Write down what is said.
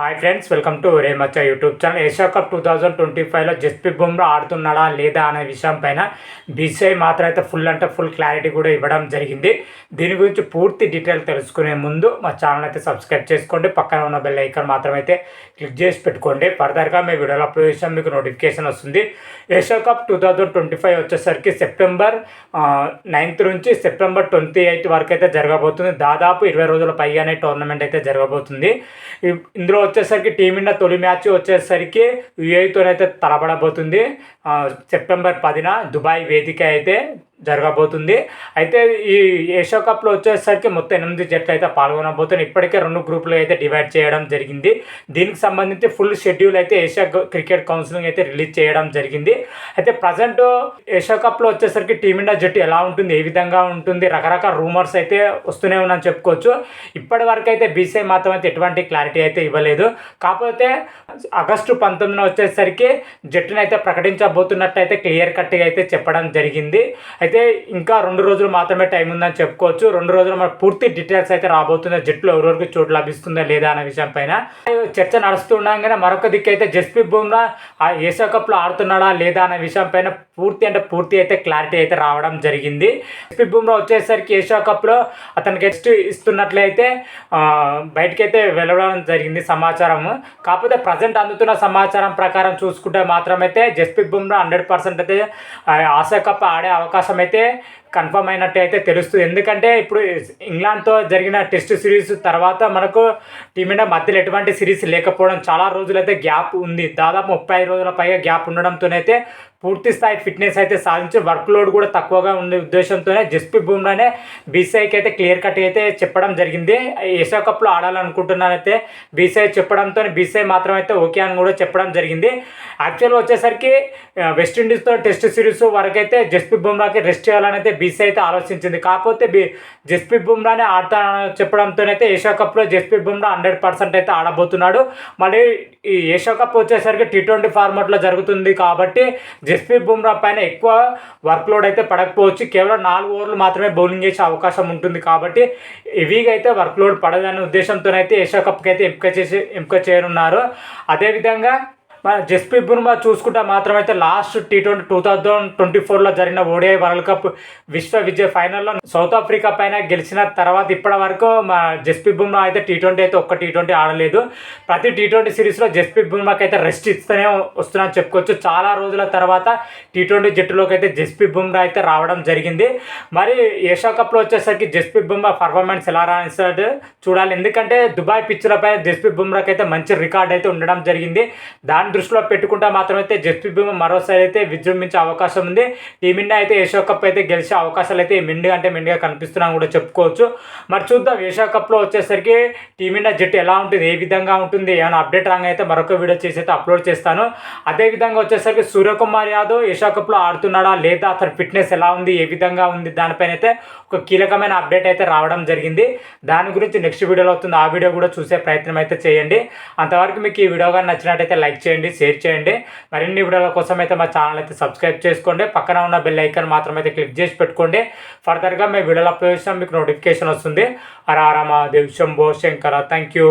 Hi friends welcome to రేమచ్చ YouTube channel Asia cup two thousand twenty ఫైవ్లో జస్ప్రీత్ బుమ్రా ఆడుతున్నాడా లేదా అనే విషయం పైన బీసీఐ మాత్రం అయితే ఫుల్ అంటే ఫుల్ క్లారిటీ కూడా ఇవ్వడం జరిగింది. దీని గురించి పూర్తి డీటెయిల్ తెలుసుకునే ముందు మా ఛానల్ అయితే సబ్స్క్రైబ్ చేసుకోండి. పక్కన ఉన్న బెల్ ఐకాన్ మాత్రం అయితే క్లిక్ చేసి పెట్టుకోండి. ఫర్దర్గా మీ వీడియోలో అప్లోడ్ చేసాం మీకు నోటిఫికేషన్ వస్తుంది. Asia cup two thousand twenty five వచ్చేసరికి సెప్టెంబర్ నైన్త్ నుంచి సెప్టెంబర్ ట్వంటీ ఎయిట్ వరకు అయితే జరగబోతుంది. దాదాపు ఇరవై రోజుల పైగానే టోర్నమెంట్ అయితే జరగబోతుంది. ఇందులో వచ్చేసరికి టీమిండియా తొలి మ్యాచ్ వచ్చేసరికి యుఏతోనైతే తలబడబోతుంది. సెప్టెంబర్ పదిన దుబాయ్ వేదిక అయితే జరగబోతుంది. అయితే ఈ ఏషియా కప్లో వచ్చేసరికి మొత్తం ఎనిమిది జట్లు అయితే పాల్గొనబోతున్నాయి. ఇప్పటికే రెండు గ్రూపులు అయితే డివైడ్ చేయడం జరిగింది. దీనికి సంబంధించి ఫుల్ షెడ్యూల్ అయితే ఏషియా క్రికెట్ కౌన్సిలింగ్ అయితే రిలీజ్ చేయడం జరిగింది. అయితే ప్రజెంట్ ఏషియా కప్లో వచ్చేసరికి టీమిండియా జట్టు ఎలా ఉంటుంది? ఏ విధంగా ఉంటుంది? రకరకాల రూమర్స్ అయితే వస్తూనే ఉన్నాయని చెప్పుకోవచ్చు. ఇప్పటి వరకు అయితే బీసీఐ మాత్రం అయితే ఎటువంటి క్లారిటీ అయితే ఇవ్వలేదు. కాకపోతే ఆగస్టు పంతొమ్మిదిన వచ్చేసరికి జట్టును అయితే ప్రకటించబోతున్నట్టు అయితే క్లియర్ కట్గా అయితే చెప్పడం జరిగింది. అయితే అయితే ఇంకా రెండు రోజులు మాత్రమే టైం ఉందని చెప్పుకోవచ్చు. రెండు రోజులు మనకు పూర్తి డీటెయిల్స్ అయితే రాబోతుంది. జట్టులో ఎవరెవరికి చోటు లభిస్తుందా లేదా అనే విషయం పైన. చర్చ నడుస్తుండగానే మరొక దిక్కు అయితే జస్ప్రీత్ బుమ్రా ఆ ఏషియా కప్లో ఆడుతున్నాడా లేదా అనే విషయం పైన పూర్తి అంటే పూర్తి అయితే క్లారిటీ అయితే రావడం జరిగింది. జస్ప్రీత్ బుమ్రా వచ్చేసరికి ఏషియా కప్లో అతనికి నెక్స్ట్ ఇస్తున్నట్లయితే బయటకైతే వెళ్ళడం జరిగింది సమాచారం. కాకపోతే ప్రజెంట్ అందుతున్న సమాచారం ప్రకారం చూసుకుంటే మాత్రమైతే జస్ప్రీత్ బుమ్రా హండ్రెడ్ పర్సెంట్ అయితే ఆసియా కప్ ఆడే అవకాశం అయితే కన్ఫర్మ్ అయినట్టు అయితే తెలుస్తుంది. ఎందుకంటే ఇప్పుడు ఇంగ్లాండ్తో జరిగిన టెస్ట్ సిరీస్ తర్వాత మనకు టీమిండియా మధ్యలో ఎటువంటి సిరీస్ లేకపోవడం చాలా రోజులైతే గ్యాప్ ఉంది. దాదాపు ముప్పై ఐదు రోజుల పైగా గ్యాప్ ఉండడంతోనైతే పూర్తి స్థాయి ఫిట్నెస్ అయితే సాధించి వర్క్ లోడ్ కూడా తక్కువగా ఉండే ఉద్దేశంతోనే జస్ప్రీత్ బుమ్రానే బీసీఐకి అయితే క్లియర్ కట్ అయితే చెప్పడం జరిగింది. ఏషియా కప్లో ఆడాలనుకుంటున్నారైతే బీసీఐ చెప్పడంతో బీసీఐ మాత్రం అయితే ఓకే అని కూడా చెప్పడం జరిగింది. యాక్చువల్గా వచ్చేసరికి వెస్టిండీస్తో టెస్ట్ సిరీస్ వరకైతే జస్ప్రీత్ బుమ్రాకి రెస్ట్ చేయాలని అయితే బీసీ అయితే ఆలోచించింది. కాకపోతే బి జస్ప్రీత్ బుమ్రానే ఆడతా చెప్పడంతోనైతే ఏషియా కప్లో జస్ప్రీత్ బుమ్రా హండ్రెడ్ పర్సెంట్ అయితే ఆడబోతున్నాడు. మళ్ళీ ఈ ఏషియా కప్ వచ్చేసరికి టీ ట్వంటీ ఫార్మాట్లో జరుగుతుంది కాబట్టి జస్ప్రీత్ బుమ్రా పైన ఎక్కువ వర్క్ లోడ్ అయితే పడకపోవచ్చు. కేవలం నాలుగు ఓవర్లు మాత్రమే బౌలింగ్ చేసే అవకాశం ఉంటుంది కాబట్టి హెవీగా అయితే వర్క్ లోడ్ పడదనే ఉద్దేశంతోనైతే ఏషియా కప్కి అయితే ఎంపిక చేసి ఎంపిక చేయనున్నారు. అదేవిధంగా జస్ప్రీత్ బుమ్రా చూసుకుంటే మాత్రం అయితే last T twenty two thousand twenty ఫోర్లో జరిగిన ఓడిఐ వరల్డ్ కప్ విశ్వ విజయ ఫైనల్లో సౌత్ ఆఫ్రికా పైన గెలిచిన తర్వాత ఇప్పటి వరకు మా జస్ప్రీత్ బుమ్రా అయితే టీ ట్వంటీ అయితే ఒక్క టీ ట్వంటీ ఆడలేదు. ప్రతి టీ ట్వంటీ సిరీస్లో జస్ప్రీత్ బుమ్రాకి అయితే రెస్ట్ ఇస్తూనే వస్తున్నాను చెప్పుకోవచ్చు. చాలా రోజుల తర్వాత టీ ట్వంటీ జట్టులోకి అయితే జస్ప్రీత్ బుమ్రా అయితే రావడం జరిగింది. మరి ఏషియా కప్లో వచ్చేసరికి జస్ప్రీత్ బుమ్రా పర్ఫార్మెన్స్ ఎలా రాణిస్తాడు చూడాలి. ఎందుకంటే దుబాయ్ పిచ్లపై జస్ప్రీత్ బుమ్రాకి అయితే మంచి రికార్డ్ అయితే ఉండడం జరిగింది. దాని దృష్టిలో పెట్టుకుంటా మాత్రమైతే జస్ప్రీత్ బుమ్రా మరోసారి అయితే విజృంభించే అవకాశం ఉంది. టీమిండియా అయితే ఏషియా కప్ అయితే గెలిచే అవకాశాలు అయితే మిండిగా అంటే మిండిగా కనిపిస్తున్నాను కూడా చెప్పుకోవచ్చు. మరి చూద్దాం ఏషియా కప్లో వచ్చేసరికి టీమిండియా జట్టు ఎలా ఉంటుంది ఏ విధంగా ఉంటుంది ఏమైనా అప్డేట్ రాగా అయితే మరొక వీడియో చేసి అయితే అప్లోడ్ చేస్తాను. అదే విధంగా వచ్చేసరికి సూర్యకుమార్ యాదవ్ ఏషియా కప్లో ఆడుతున్నాడా లేదా అతని ఫిట్నెస్ ఎలా ఉంది ఏ విధంగా ఉంది దానిపైన అయితే ఒక కీలకమైన అప్డేట్ అయితే రావడం జరిగింది. దాని గురించి నెక్స్ట్ వీడియోలో అవుతుంది. ఆ వీడియో కూడా చూసే ప్రయత్నం అయితే చేయండి. అంతవరకు మీకు ఈ వీడియో కానీ నచ్చినట్టయితే లైక్ చేయండి. షేర్ చేయండి. మరిన్ని వీడియోల కోసం అయితే మా ఛానల్ అయితే సబ్స్క్రైబ్ చేసుకోండి. పక్కన ఉన్న బెల్ ఐకాన్ మాత్రం అయితే క్లిక్ చేసి పెట్టుకోండి. ఫర్దర్గా మేము వీడియోలో అప్లోడ్ చేసినా మీకు నోటిఫికేషన్ వస్తుంది. హర దేవ్ శంభో శంకర. Thank you